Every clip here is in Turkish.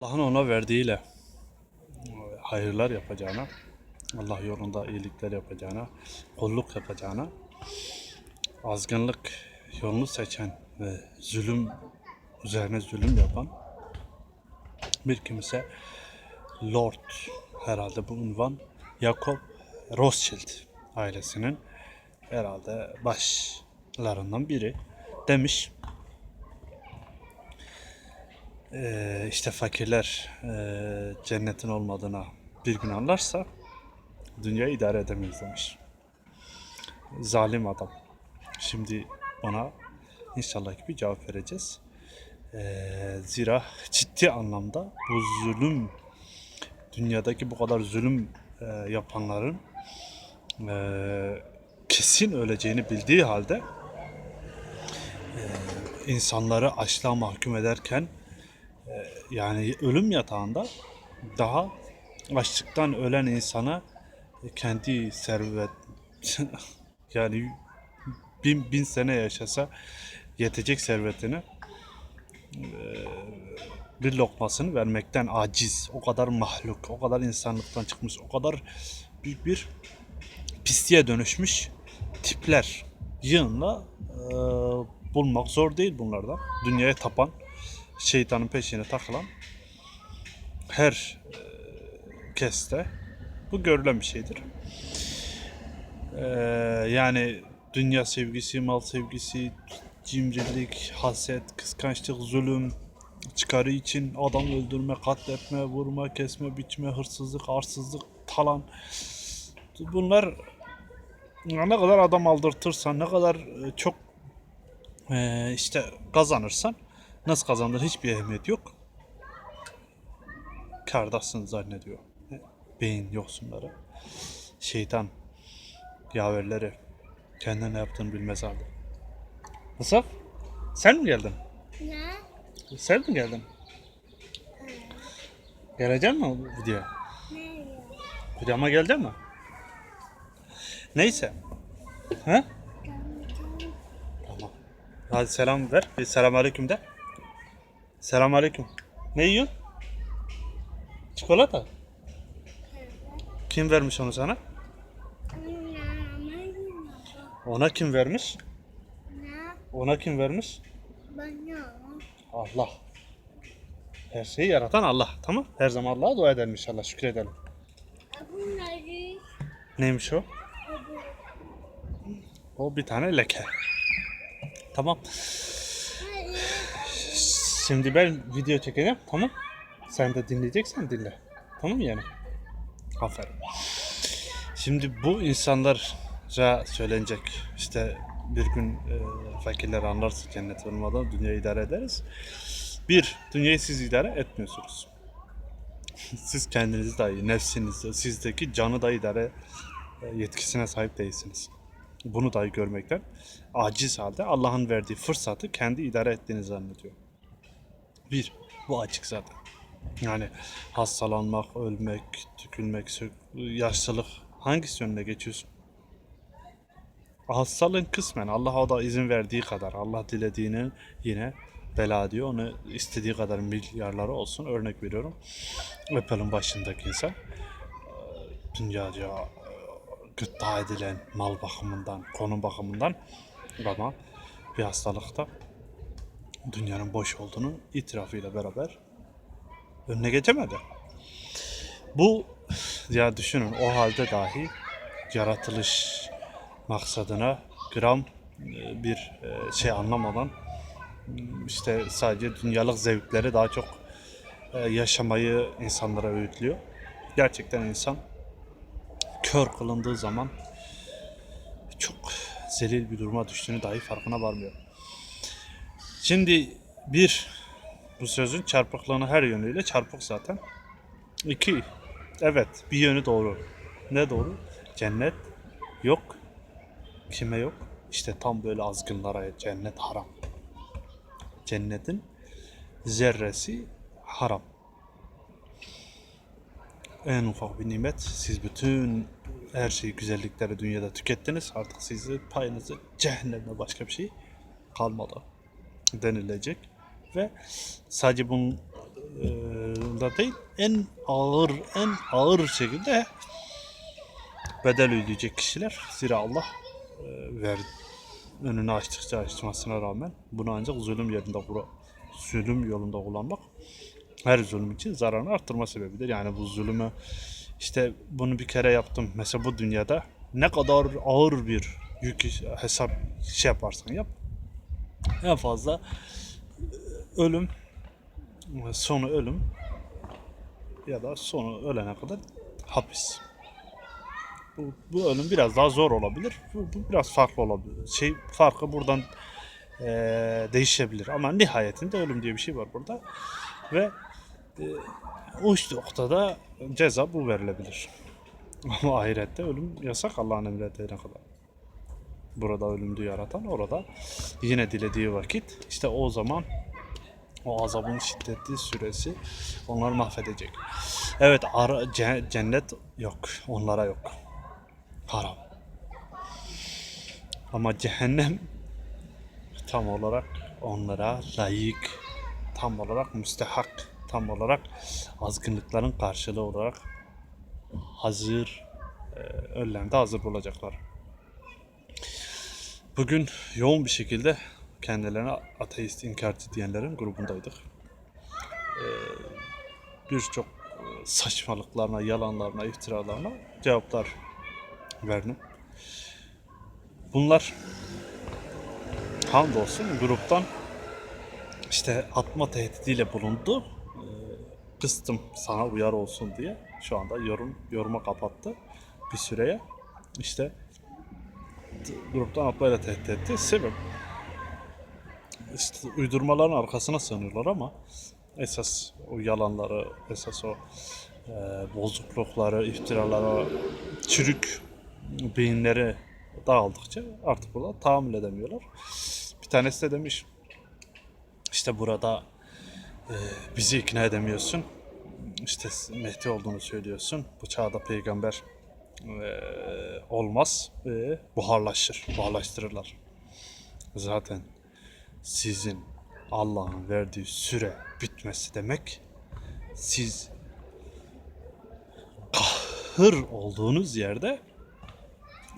Allah'ın ona verdiğiyle hayırlar yapacağına, Allah yolunda iyilikler yapacağına, kulluk yapacağına, azgınlık yolunu seçen ve zulüm üzerine zulüm yapan bir kimse Lord herhalde bu unvan Jakob Rothschild ailesinin herhalde başlarından biri demiş. Ee, işte fakirler e, cennetin olmadığına bir gün anlarsa dünyayı idare edemeyiz demiş. Zalim adam. Şimdi ona inşallah gibi cevap vereceğiz. Ee, zira ciddi anlamda bu zulüm dünyadaki bu kadar zulüm e, yapanların e, kesin öleceğini bildiği halde e, insanları açlığa mahkum ederken e, yani ölüm yatağında daha açlıktan ölen insana kendi servet yani bin, bin sene yaşasa yetecek servetini bir lokmasını vermekten aciz, o kadar mahluk, o kadar insanlıktan çıkmış, o kadar büyük bir pisliğe dönüşmüş tipler yığınla e, bulmak zor değil bunlardan. Dünyaya tapan, şeytanın peşine takılan her e, keste bu görülen bir şeydir. E, yani dünya sevgisi, mal sevgisi, cimrilik, haset, kıskançlık, zulüm, çıkarı için adam öldürme, katletme, vurma, kesme, biçme, hırsızlık, arsızlık, talan. Bunlar ne kadar adam aldırtırsan, ne kadar e, çok işte kazanırsan, nasıl kazandır hiçbir ehemmiyet yok. Kardasın zannediyor. Beyin yoksunları. Şeytan yaverleri kendine ne yaptığını bilmez halde. Nasıl? Sen mi geldin? Ne? Sen mi geldin? Gelecek mi bu videoya? Ne? Videoma gelecek mi? Neyse. Ha? Tamam. Hadi selam ver. Bir selam aleyküm de. Selam aleyküm. Ne yiyorsun? Çikolata. Kim vermiş onu sana? Ona kim vermiş? Ona kim vermiş? Allah. Her şeyi yaratan Allah. Tamam. Her zaman Allah'a dua edelim inşallah. Şükredelim. Neymiş o? O bir tane leke. Tamam. Şimdi ben video çekeceğim. Tamam. Sen de dinleyeceksen dinle. Tamam yani? Aferin. Şimdi bu insanlara söylenecek işte bir gün e, fakirler anlarsa cennet olmadan dünyayı idare ederiz. Bir, dünyayı siz idare etmiyorsunuz. siz kendinizi dahi, nefsinizi, sizdeki canı da idare e, yetkisine sahip değilsiniz. Bunu dahi görmekten aciz halde Allah'ın verdiği fırsatı kendi idare ettiğini zannediyor. Bir, bu açık zaten. Yani hastalanmak, ölmek, tükülmek, yaşlılık hangisi önüne geçiyorsun? Hastalığın kısmen Allah o da izin verdiği kadar Allah dilediğini yine bela diyor. Onu istediği kadar milyarları olsun. Örnek veriyorum. Apple'ın başındaki insan e, dünyaca e, gıda edilen mal bakımından, konum bakımından ama bir hastalıkta dünyanın boş olduğunu itirafıyla beraber önüne geçemedi. Bu ya düşünün o halde dahi yaratılış maksadına gram e, bir e, şey anlamadan m, işte sadece dünyalık zevkleri daha çok e, yaşamayı insanlara öğütlüyor. Gerçekten insan kör kılındığı zaman çok zelil bir duruma düştüğünü dahi farkına varmıyor. Şimdi bir, bu sözün çarpıklığını her yönüyle çarpık zaten. İki, evet bir yönü doğru. Ne doğru? Cennet yok. Kime yok? İşte tam böyle azgınlara cennet haram. Cennetin zerresi haram. En ufak bir nimet. Siz bütün her şeyi, güzellikleri dünyada tükettiniz. Artık sizi payınızı cehenneme başka bir şey kalmadı denilecek. Ve sadece bunun e, şekilde değil, en ağır, en ağır şekilde bedel ödeyecek kişiler. Zira Allah e, ver, önünü açtıkça açmasına rağmen bunu ancak zulüm yerinde zulüm yolunda kullanmak her zulüm için zararını arttırma sebebidir. Yani bu zulümü işte bunu bir kere yaptım. Mesela bu dünyada ne kadar ağır bir yük hesap şey yaparsan yap. En fazla e, ölüm sonu ölüm ya da sonu ölene kadar hapis. Bu, bu ölüm biraz daha zor olabilir. Bu, bu biraz farklı olabilir. Şey farkı buradan eee, değişebilir. Ama nihayetinde ölüm diye bir şey var burada. Ve eee uç noktada ceza bu verilebilir. Ama ahirette ölüm yasak Allah'ın emrettiğine kadar. Burada ölümlü yaratan orada yine dilediği vakit işte o zaman o azabın şiddetli süresi onları mahvedecek. Evet ara, ce- cennet yok. Onlara yok. Haram. Ama cehennem tam olarak onlara layık, tam olarak müstehak, tam olarak azgınlıkların karşılığı olarak hazır, e, önlerinde hazır bulacaklar. Bugün yoğun bir şekilde kendilerine ateist inkarcı diyenlerin grubundaydık. Ee, Birçok e, saçmalıklarına, yalanlarına, iftiralarına cevaplar verdim. Bunlar hamdolsun gruptan işte atma tehdidiyle bulundu. Ee, Kıstım sana uyar olsun diye. Şu anda yorum yoruma kapattı bir süreye. İşte gruptan atmayla tehdit etti. Sebep işte uydurmaların arkasına sığınıyorlar ama esas o yalanları, esas o e, bozuklukları, iftiraları, çürük beyinleri dağıldıkça artık burada tahammül edemiyorlar. Bir tanesi de demiş işte burada e, bizi ikna edemiyorsun. İşte Mehdi olduğunu söylüyorsun. Bu çağda peygamber e, olmaz ve buharlaşır, buharlaştırırlar. Zaten sizin Allah'ın verdiği süre bitmesi demek siz kahır olduğunuz yerde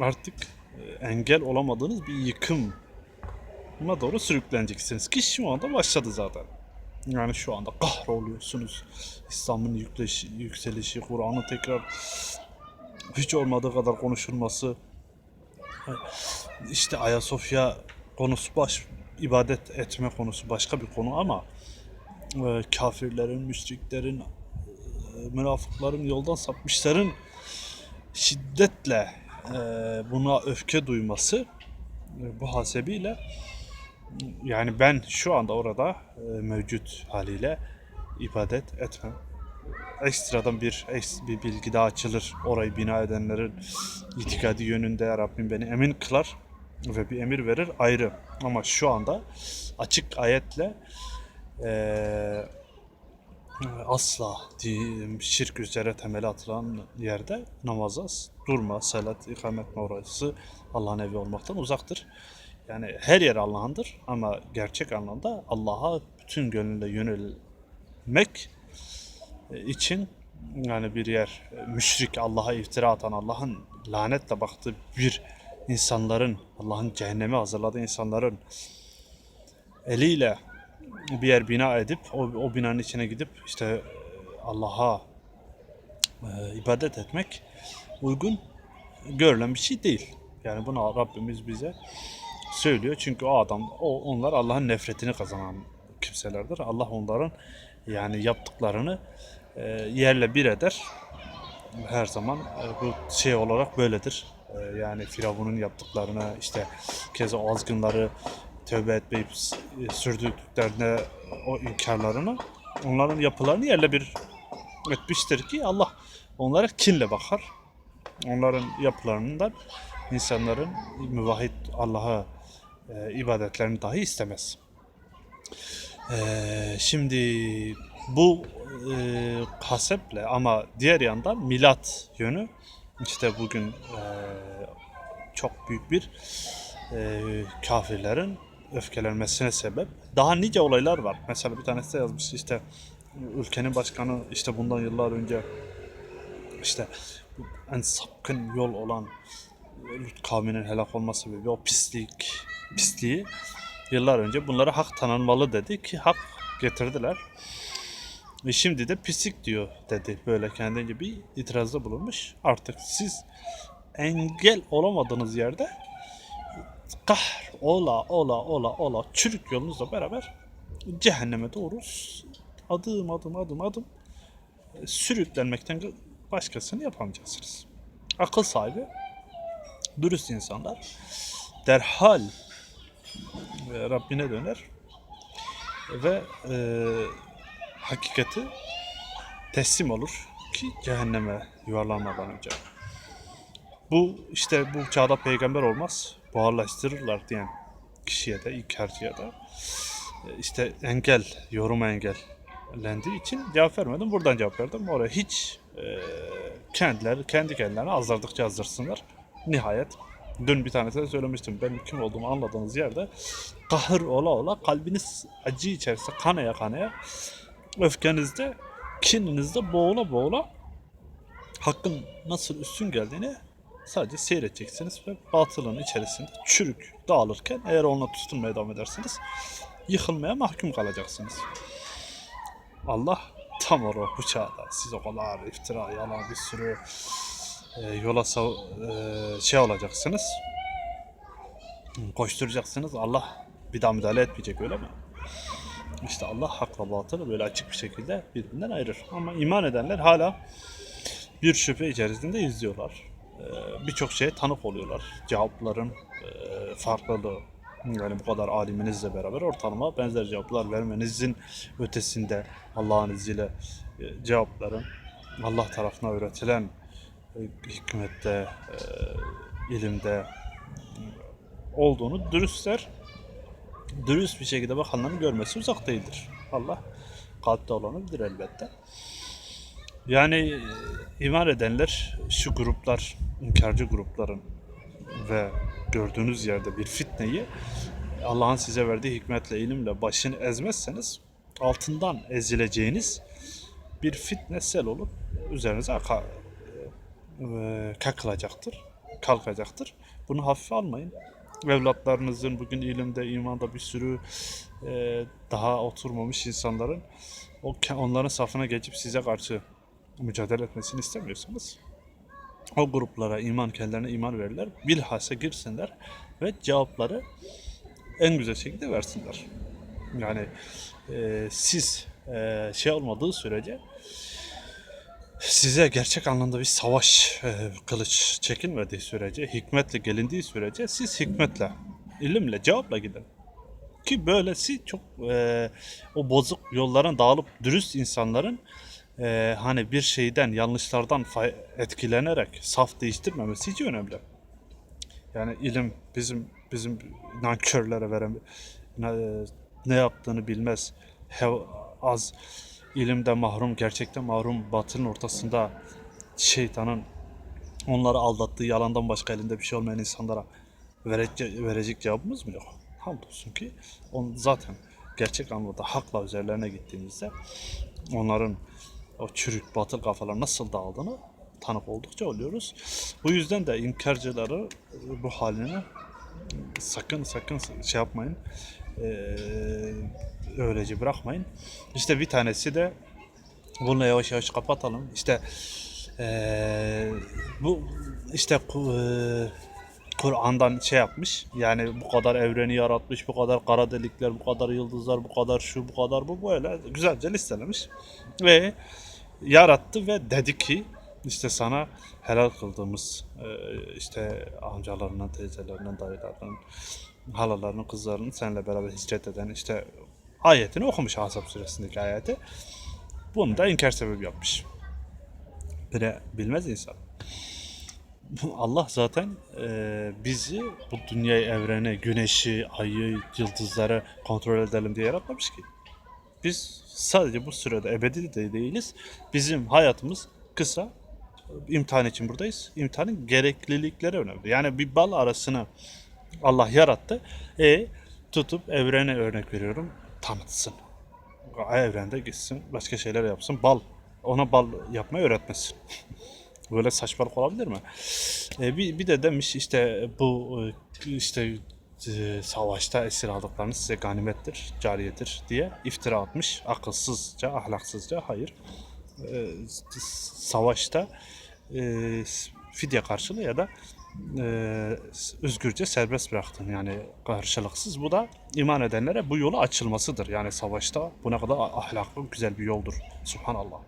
artık e, engel olamadığınız bir yıkıma doğru sürükleneceksiniz ki şu anda başladı zaten. Yani şu anda kahroluyorsunuz. İslam'ın yükselişi, Kur'an'ın tekrar hiç olmadığı kadar konuşulması. İşte Ayasofya konusu baş, ibadet etme konusu başka bir konu ama e, kafirlerin, müşriklerin, e, münafıkların, yoldan sapmışların şiddetle e, buna öfke duyması e, bu hasebiyle yani ben şu anda orada e, mevcut haliyle ibadet etmem. Ekstradan bir bir bilgi daha açılır. Orayı bina edenlerin itikadi yönünde Rabbim beni emin kılar ve bir emir verir ayrı. Ama şu anda açık ayetle eee, asla şirk üzere temeli atılan yerde namaza durma, salat, ikamet etme orası Allah'ın evi olmaktan uzaktır. Yani her yer Allah'ındır ama gerçek anlamda Allah'a bütün gönülle yönelmek e, için yani bir yer müşrik, Allah'a iftira atan, Allah'ın lanetle baktığı bir insanların, Allah'ın cehenneme hazırladığı insanların eliyle bir yer bina edip o, o binanın içine gidip işte Allah'a e, ibadet etmek uygun görülen bir şey değil. Yani bunu Rabbimiz bize söylüyor. Çünkü o adam, o onlar Allah'ın nefretini kazanan kimselerdir. Allah onların yani yaptıklarını e, yerle bir eder. Her zaman e, bu şey olarak böyledir. E, yani Firavun'un yaptıklarını işte keza o azgınları tövbe etmeyip sürdürdüklerine o inkarlarını onların yapılarını yerle bir etmiştir ki Allah onlara kinle bakar. Onların yapılarından insanların müvahhid Allah'a e, ibadetlerini dahi istemez. E, şimdi bu e, haseple ama diğer yandan milat yönü işte bugün e, çok büyük bir e, kafirlerin öfkelenmesine sebep. Daha nice olaylar var. Mesela bir tanesi de yazmış işte ülkenin başkanı işte bundan yıllar önce işte en sapkın yol olan Lut kavminin helak olma sebebi o pislik, pisliği yıllar önce bunlara hak tanınmalı dedi ki hak getirdiler. Ve şimdi de pislik diyor dedi böyle kendince bir itirazda bulunmuş. Artık siz engel olamadığınız yerde kahr ola ola ola ola çürük yolunuzla beraber cehenneme doğru adım adım adım adım e, sürüklenmekten başkasını yapamayacaksınız. Akıl sahibi, dürüst insanlar derhal e, Rabbine döner ve e, hakikati teslim olur ki cehenneme yuvarlanmadan önce. Bu işte bu çağda peygamber olmaz. Buharlaştırırlar diyen kişiye de, inkarcıya da e, işte engel, yorum engellendiği için cevap vermedim. Buradan cevap verdim. Oraya hiç e, kendileri, kendi kendilerine azardıkça azdırsınlar. Nihayet dün bir tanesine söylemiştim. Benim kim olduğumu anladığınız yerde kahır ola ola kalbiniz acı içerisinde kanaya kanaya öfkenizde, kininizde boğula boğula hakkın nasıl üstün geldiğini sadece seyredeceksiniz ve batılın içerisinde çürük dağılırken eğer ona tutunmaya devam ederseniz yıkılmaya mahkum kalacaksınız. Allah tam o bu çağda siz o kadar iftira, yalan bir sürü e, yola sav- e, şey olacaksınız. Koşturacaksınız. Allah bir daha müdahale etmeyecek öyle mi? İşte Allah hakla batılı böyle açık bir şekilde birbirinden ayırır. Ama iman edenler hala bir şüphe içerisinde izliyorlar. Ee, Birçok şeye tanık oluyorlar. Cevapların e, farklılığı. Yani bu kadar aliminizle beraber ortalama benzer cevaplar vermenizin ötesinde Allah'ın izniyle e, cevapların Allah tarafına öğretilen e, hikmette, e, ilimde olduğunu dürüstler dürüst bir şekilde bakanların görmesi uzak değildir. Allah kalpte olanı bilir elbette. Yani e, iman edenler şu gruplar, inkarcı grupların ve gördüğünüz yerde bir fitneyi Allah'ın size verdiği hikmetle, ilimle başını ezmezseniz altından ezileceğiniz bir fitne sel olup üzerinize aka, e, kalkacaktır. Bunu hafife almayın. Evlatlarınızın bugün ilimde, imanda bir sürü e, daha oturmamış insanların o onların safına geçip size karşı mücadele etmesini istemiyorsanız o gruplara iman kendilerine iman verirler. Bilhassa girsinler ve cevapları en güzel şekilde versinler. Yani e, siz e, şey olmadığı sürece size gerçek anlamda bir savaş e, kılıç çekilmediği sürece, hikmetle gelindiği sürece siz hikmetle, ilimle, cevapla gidin. Ki böylesi çok e, o bozuk yolların dağılıp dürüst insanların e, hani bir şeyden, yanlışlardan etkilenerek saf değiştirmemesi hiç önemli. Yani ilim bizim bizim nankörlere veren ne, ne yaptığını bilmez. Hev, az ilimde mahrum, gerçekten mahrum batının ortasında şeytanın onları aldattığı yalandan başka elinde bir şey olmayan insanlara verecek, verecek cevabımız mı yok? Hamdolsun ki on zaten gerçek anlamda hakla üzerlerine gittiğimizde onların o çürük batıl kafalar nasıl dağıldığını tanık oldukça oluyoruz. Bu yüzden de inkarcıları bu haline sakın sakın şey yapmayın. Ee, öylece bırakmayın. İşte bir tanesi de bunu yavaş yavaş kapatalım. İşte ee, bu işte ku- Kur'an'dan şey yapmış. Yani bu kadar evreni yaratmış, bu kadar kara delikler, bu kadar yıldızlar, bu kadar şu, bu kadar bu böyle güzelce listelemiş. Ve yarattı ve dedi ki işte sana helal kıldığımız e, işte amcalarından, teyzelerinden, dayılarından, halalarının, kızlarının seninle beraber hicret eden işte ayetini okumuş Ahzab suresindeki ayeti. Bunu da inkar sebebi yapmış. Bile bilmez insan. Allah zaten e, bizi bu dünyayı, evreni, güneşi, ayı, yıldızları kontrol edelim diye yaratmamış ki. Biz sadece bu sürede ebedi de değiliz. Bizim hayatımız kısa. İmtihan için buradayız. İmtihanın gereklilikleri önemli. Yani bir bal arasını Allah yarattı. E tutup evrene örnek veriyorum tanıtsın. evrende gitsin, başka şeyler yapsın. Bal, ona bal yapmayı öğretmesin. Böyle saçmalık olabilir mi? E, bir, bir de demiş işte bu e, işte e, savaşta esir aldıklarınız size ganimettir, cariyedir diye iftira atmış. Akılsızca, ahlaksızca. Hayır. E, savaşta e, fidye karşılığı ya da e, özgürce serbest bıraktın yani karşılıksız. Bu da iman edenlere bu yolu açılmasıdır. Yani savaşta bu ne kadar ahlaklı, güzel bir yoldur. Subhanallah.